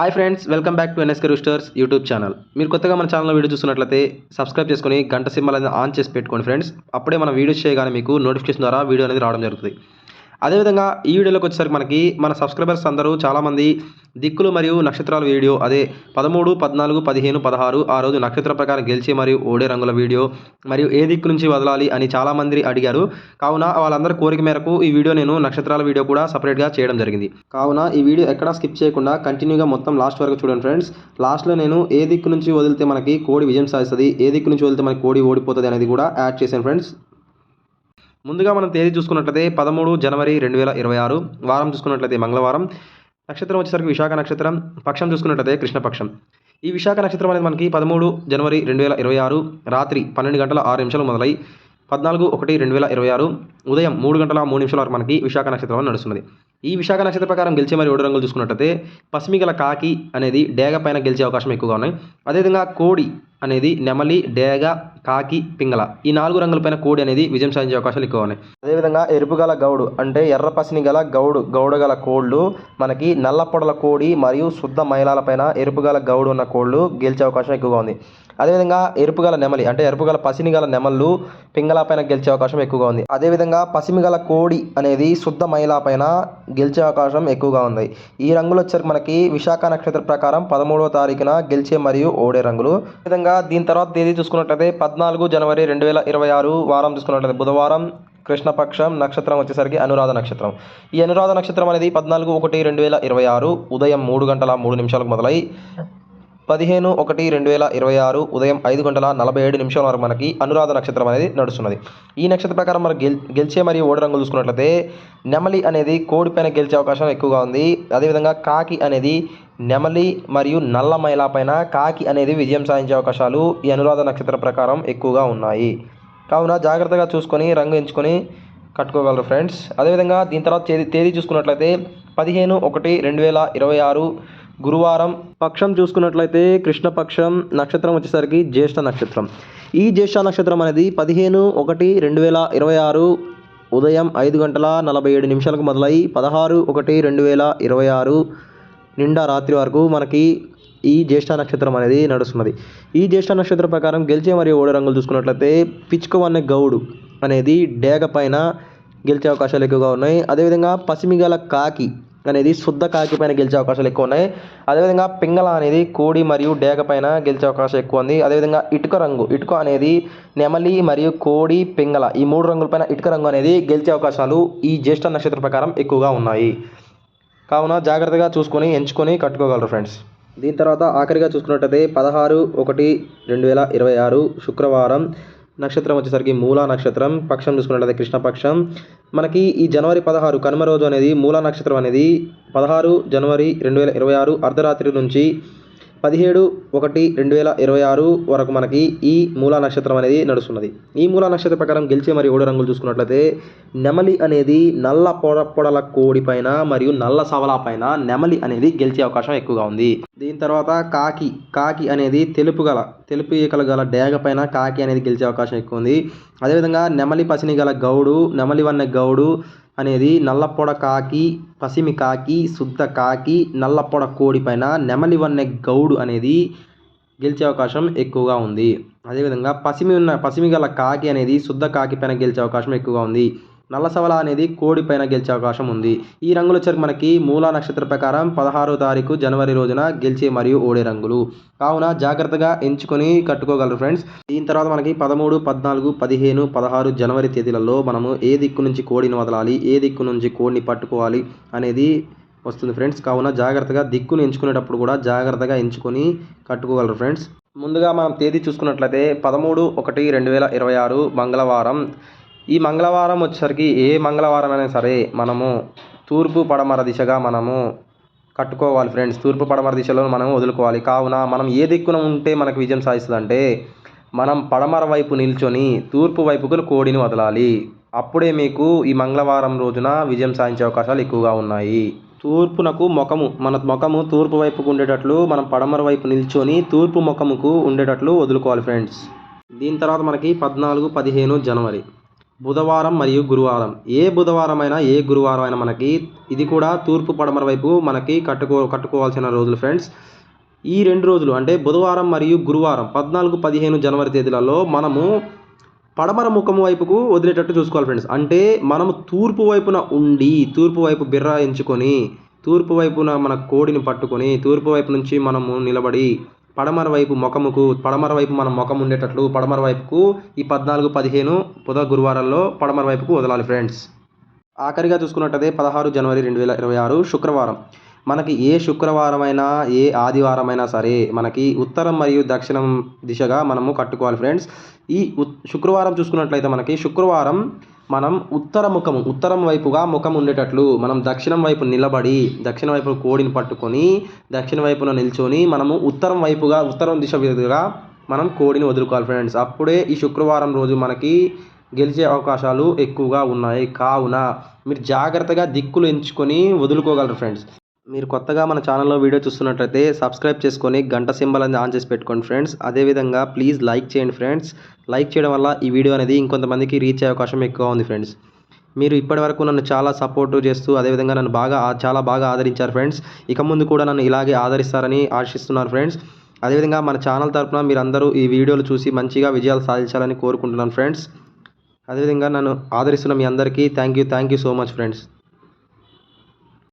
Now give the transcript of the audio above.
Hi friends welcome back to N S K roosters YouTube channel మీరు కొత్తగా మన ఛానల్లో వీడియో చూస్తున్నట్లయితే సబ్స్క్రైబ్ చేసుకొని గంట సింబల్ అనేది ఆన్ చేసి పెట్టుకోండి ఫ్రెండ్స్ అప్పుడే మన వీడియోస్ చేయగానే మీకు నోటిఫికేషన్ ద్వారా వీడియో అనేది రావడం జరుగుతుంది. అదేవిధంగా ఈ వీడియోలోకి వచ్చేసరికి మనకి మన సబ్స్క్రైబర్స్ అందరూ చాలామంది దిక్కులు మరియు నక్షత్రాల వీడియో అదే పదమూడు పద్నాలుగు పదిహేను పదహారు ఆ రోజు నక్షత్ర ప్రకారం గెలిచే మరియు ఓడే రంగుల వీడియో మరియు ఏ దిక్కు నుంచి వదలాలి అని చాలామంది అడిగారు. కావున వాళ్ళందరి కోరిక మేరకు ఈ వీడియో నేను నక్షత్రాల వీడియో కూడా సపరేట్గా చేయడం జరిగింది. కావున ఈ వీడియో ఎక్కడా స్కిప్ చేయకుండా కంటిన్యూగా మొత్తం లాస్ట్ వరకు చూడండి ఫ్రెండ్స్. లాస్ట్లో నేను ఏ దిక్కు నుంచి వదిలితే మనకి కోడి విజయం సాధిస్తుంది ఏ దిక్కు నుంచి వదిలితే మనకి కోడి ఓడిపోతుంది అనేది కూడా యాడ్ చేశాను ఫ్రెండ్స్. ముందుగా మనం తేదీ చూసుకున్నట్లయితే పదమూడు జనవరి రెండు వేల ఇరవై ఆరు వారం చూసుకున్నట్లయితే మంగళవారం నక్షత్రం వచ్చేసరికి విశాఖ నక్షత్రం పక్షం చూసుకున్నట్లయితే కృష్ణపక్షం. ఈ విశాఖ నక్షత్రం అనేది మనకి పదమూడు జనవరి రెండు వేల ఇరవై ఆరు రాత్రి పన్నెండు గంటల ఆరు నిమిషాలు మొదలై పద్నాలుగు ఒకటి రెండు వేల ఇరవై ఆరు ఉదయం మూడు గంటల మూడు నిమిషాల వరకు మనకి విశాఖ నక్షత్రం నడుస్తున్నది. ఈ విశాఖ నక్షత్ర ప్రకారం గెలిచే మరి ఏడు రంగులు చూసుకున్నట్లయితే పసిమిగల కాకి అనేది డేగ పైన గెలిచే అవకాశం ఎక్కువగా ఉన్నాయి. అదేవిధంగా కోడి అనేది నెమలి డేగ కాకి పింగళ. ఈ నాలుగు రంగులపైన కోడి అనేది విజయం సాధించే అవకాశాలు ఎక్కువ ఉన్నాయి. అదేవిధంగా ఎరుపు గల గౌడు అంటే ఎర్ర పసిని గల గౌడు గౌడ గల కోళ్ళు మనకి నల్ల పొడల కోడి మరియు శుద్ధ మైలాలపైన ఎరుపు గల గౌడు ఉన్న కోళ్ళు గెలిచే అవకాశం ఎక్కువగా ఉంది. అదేవిధంగా ఎరుపు గల నెమలి అంటే ఎరుపు గల పసిని గల నెమళ్ళు పింగళ పైన గెలిచే అవకాశం ఎక్కువగా ఉంది. అదేవిధంగా పసిమి గల కోడి అనేది శుద్ధ మైలా పైన గెలిచే అవకాశం ఎక్కువగా ఉంది. ఈ రంగులు వచ్చరికి మనకి విశాఖ నక్షత్ర ప్రకారం పదమూడవ తారీఖున గెలిచే మరియు ఓడే రంగులు. విధంగా దీని తర్వాత తేదీ చూసుకున్నట్లయితే పద్నాలుగు జనవరి రెండు వేల ఇరవై ఆరు వారం చూసుకున్నట్లయితే బుధవారం కృష్ణపక్షం నక్షత్రం వచ్చేసరికి అనురాధ నక్షత్రం. ఈ అనురాధ నక్షత్రం అనేది పద్నాలుగు ఒకటి రెండు వేల ఇరవై ఆరు ఉదయం మూడు గంటల మూడు నిమిషాలకు మొదలై పదిహేను ఒకటి రెండు వేల ఇరవై ఆరు ఉదయం ఐదు గంటల నలభై ఏడు నిమిషాల వరకు మనకి అనురాధ నక్షత్రం అనేది నడుస్తున్నది. ఈ నక్షత్ర ప్రకారం మనం గెల్ గెలిచే మరియు ఓడి రంగులు చూసుకున్నట్లయితే నెమలి అనేది కోడి పైన గెలిచే అవకాశం ఎక్కువగా ఉంది. అదేవిధంగా కాకి అనేది నెమలి మరియు నల్ల మైల పైన కాకి అనేది విజయం సాధించే అవకాశాలు ఈ అనురాధ నక్షత్ర ప్రకారం ఎక్కువగా ఉన్నాయి. కావున జాగ్రత్తగా చూసుకొని రంగు ఎంచుకొని కట్టుకోగలరు ఫ్రెండ్స్. అదేవిధంగా దీని తర్వాత తేదీ తేదీ చూసుకున్నట్లయితే పదిహేను ఒకటి రెండు వేల ఇరవై ఆరు గురువారం పక్షం చూసుకున్నట్లయితే కృష్ణపక్షం నక్షత్రం వచ్చేసరికి జ్యేష్ఠ నక్షత్రం. ఈ జ్యేష్ఠ నక్షత్రం అనేది పదిహేను ఒకటి రెండు వేల ఇరవై ఆరు ఉదయం ఐదు గంటల నలభై ఏడు నిమిషాలకు మొదలై పదహారు ఒకటి రెండు వేల ఇరవై ఆరు నిండా రాత్రి వరకు మనకి ఈ జ్యేష్ఠ నక్షత్రం అనేది నడుస్తున్నది. ఈ జ్యేష్ఠ నక్షత్రం ప్రకారం గెలిచే మరియు ఓడే రంగులు చూసుకున్నట్లయితే పిచ్చుక అనే గౌడు అనేది డేగ పైన గెలిచే అవకాశాలు ఎక్కువగా ఉన్నాయి. అదేవిధంగా పసిమిగల కాకి అనేది శుద్ధ కాకి పైన గెలిచే అవకాశాలు ఎక్కువ ఉన్నాయి. అదేవిధంగా పింగళ అనేది కోడి మరియు డేగ పైన గెలిచే అవకాశం ఎక్కువ ఉంది. అదేవిధంగా ఇటుక రంగు ఇటుక అనేది నెమలి మరియు కోడి పింగళ ఈ మూడు రంగులపైన ఇటుక రంగు అనేది గెలిచే అవకాశాలు ఈ జ్యేష్ఠ నక్షత్ర ప్రకారం ఎక్కువగా ఉన్నాయి. కావున జాగ్రత్తగా చూసుకొని ఎంచుకొని కట్టుకోగలరు ఫ్రెండ్స్ దీని తర్వాత ఆఖరిగా చూసుకున్నట్టయితే పదహారు ఒకటి రెండు వేల ఇరవై ఆరు శుక్రవారం నక్షత్రం వచ్చేసరికి మూలా నక్షత్రం. పక్షం చూసుకున్నట్లయితే కృష్ణపక్షం. మనకి ఈ జనవరి పదహారు కనుమ రోజు అనేది మూలా నక్షత్రం అనేది పదహారు జనవరి రెండు వేల ఇరవై ఆరు అర్ధరాత్రి నుంచి పదిహేడు ఒకటి రెండు వేల ఇరవై ఆరు వరకు మనకి ఈ మూలా నక్షత్రం అనేది నడుస్తున్నది. ఈ మూలా నక్షత్ర ప్రకారం గెలిచే మరియు ఓడి రంగులు చూసుకున్నట్లయితే నెమలి అనేది నల్ల పొడ పొడల కోడి పైన మరియు నల్ల సవల పైన నెమలి అనేది గెలిచే అవకాశం ఎక్కువగా ఉంది. దీని తర్వాత కాకి కాకి అనేది తెలుపు గల తెలుపు ఈకలు గల డేగ పైన కాకి అనేది గెలిచే అవకాశం ఎక్కువ ఉంది. అదేవిధంగా నెమలి పసిని గల గౌడు నెమలి వన్న గౌడు అనేది నల్లపొడ కాకి పసిమి కాకి శుద్ధ కాకి నల్లపొడ కోడి పైన నెమలి వన్నె గౌడు అనేది గెలిచే అవకాశం ఎక్కువగా ఉంది. అదేవిధంగా పసిమి ఉన్న పసిమి గల కాకి అనేది శుద్ధ కాకి పైన గెలిచే అవకాశం ఎక్కువగా ఉంది. నల్ల సవల అనేది కోడి పైన గెలిచే అవకాశం ఉంది. ఈ రంగులు వచ్చరికి మనకి మూలా నక్షత్ర ప్రకారం పదహారో తారీఖు జనవరి రోజున గెలిచే మరియు ఓడే రంగులు. కావున జాగ్రత్తగా ఎంచుకొని కట్టుకోగలరు ఫ్రెండ్స్. దీని తర్వాత మనకి పదమూడు పద్నాలుగు పదిహేను పదహారు జనవరి తేదీలలో మనము ఏ దిక్కు నుంచి కోడిని వదలాలి ఏ దిక్కు నుంచి కోడిని పట్టుకోవాలి అనేది వస్తుంది ఫ్రెండ్స్. కావున జాగ్రత్తగా దిక్కును ఎంచుకునేటప్పుడు కూడా జాగ్రత్తగా ఎంచుకొని కట్టుకోగలరు ఫ్రెండ్స్. ముందుగా మనం తేదీ చూసుకున్నట్లయితే పదమూడు ఒకటి రెండు వేల ఇరవై ఆరు మంగళవారం. ఈ మంగళవారం వచ్చేసరికి ఏ మంగళవారం అయినా సరే మనము తూర్పు పడమర దిశగా మనము కట్టుకోవాలి ఫ్రెండ్స్. తూర్పు పడమర దిశలో మనం వదులుకోవాలి. కావున మనం ఏ దిక్కున ఉంటే మనకు విజయం సాధిస్తుందంటే మనం పడమర వైపు నిల్చొని తూర్పు వైపుకు కోడిని వదలాలి. అప్పుడే మీకు ఈ మంగళవారం రోజున విజయం సాధించే అవకాశాలు ఎక్కువగా ఉన్నాయి. తూర్పునకు ముఖము మన ముఖము తూర్పు వైపుకు ఉండేటట్లు మనం పడమర వైపు నిల్చొని తూర్పు ముఖముకు ఉండేటట్లు వదులుకోవాలి ఫ్రెండ్స్. దీని తర్వాత మనకి పద్నాలుగు పదిహేను జనవరి. బుధవారం మరియు గురువారం. ఏ బుధవారం అయినా ఏ గురువారం అయినా మనకి ఇది కూడా తూర్పు పడమర వైపు మనకి కట్టుకో కట్టుకోవాల్సిన రోజులు ఫ్రెండ్స్. ఈ రెండు రోజులు అంటే బుధవారం మరియు గురువారం పద్నాలుగు పదిహేను జనవరి తేదీలలో మనము పడమర ముఖము వైపుకు వదిలేటట్టు చూసుకోవాలి ఫ్రెండ్స్. అంటే మనము తూర్పు వైపున ఉండి తూర్పు వైపు బిర్ర ఎంచుకొని తూర్పు వైపున మన కోడిని పట్టుకొని తూర్పు వైపు నుంచి మనము నిలబడి పడమర వైపు ముఖముకు పడమర వైపు మన ముఖం ఉండేటట్లు పడమర వైపుకు ఈ పద్నాలుగు పదిహేను బుధ గురువారాల్లో పడమర వైపుకు వదలాలి ఫ్రెండ్స్ ఆఖరిగా చూసుకున్నట్టయితే పదహారు జనవరి రెండు వేల ఇరవై ఆరు శుక్రవారం. మనకి ఏ శుక్రవారమైనా ఏ ఆదివారమైనా సరే మనకి ఉత్తరం మరియు దక్షిణం దిశగా మనము కట్టుకోవాలి ఫ్రెండ్స్ ఈ ఉత్ శుక్రవారం చూసుకున్నట్లయితే మనకి శుక్రవారం మనం ఉత్తర ముఖం ఉత్తరం వైపుగా ముఖం ఉండేటట్లు మనం దక్షిణం వైపు నిలబడి దక్షిణ వైపు కోడిని పట్టుకొని దక్షిణ వైపున నిల్చొని మనము ఉత్తరం వైపుగా ఉత్తరం దిశ విధంగా మనం కోడిని వదులుకోవాలి ఫ్రెండ్స్ అప్పుడే ఈ శుక్రవారం రోజు మనకి గెలిచే అవకాశాలు ఎక్కువగా ఉన్నాయి. కావున మీరు జాగ్రత్తగా దిక్కులు ఎంచుకొని వదులుకోగలరు ఫ్రెండ్స్ మీరు కొత్తగా మన ఛానల్లో వీడియో చూస్తున్నట్లయితే సబ్స్క్రైబ్ చేసుకొని గంట సింబల్ అనేది ఆన్ చేసి పెట్టుకోండి ఫ్రెండ్స్. అదేవిధంగా ప్లీజ్ లైక్ చేయండి ఫ్రెండ్స్. లైక్ చేయడం వల్ల ఈ వీడియో అనేది ఇంకొంతమందికి రీచ్ అయ్యే అవకాశం ఎక్కువ ఉంది ఫ్రెండ్స్. మీరు ఇప్పటివరకు నన్ను చాలా సపోర్ట్ చేస్తూ అదేవిధంగా నన్ను బాగా చాలా బాగా ఆదరించారు ఫ్రెండ్స్. ఇక ముందు కూడా నన్ను ఇలాగే ఆదరిస్తారని ఆశిస్తున్నాను ఫ్రెండ్స్. అదేవిధంగా మన ఛానల్ తరఫున మీరందరూ ఈ వీడియోలు చూసి మంచిగా విజయాలు సాధించాలని కోరుకుంటున్నాను ఫ్రెండ్స్. అదేవిధంగా నన్ను ఆదరిస్తున్న మీ అందరికీ thank you thank you so much friends.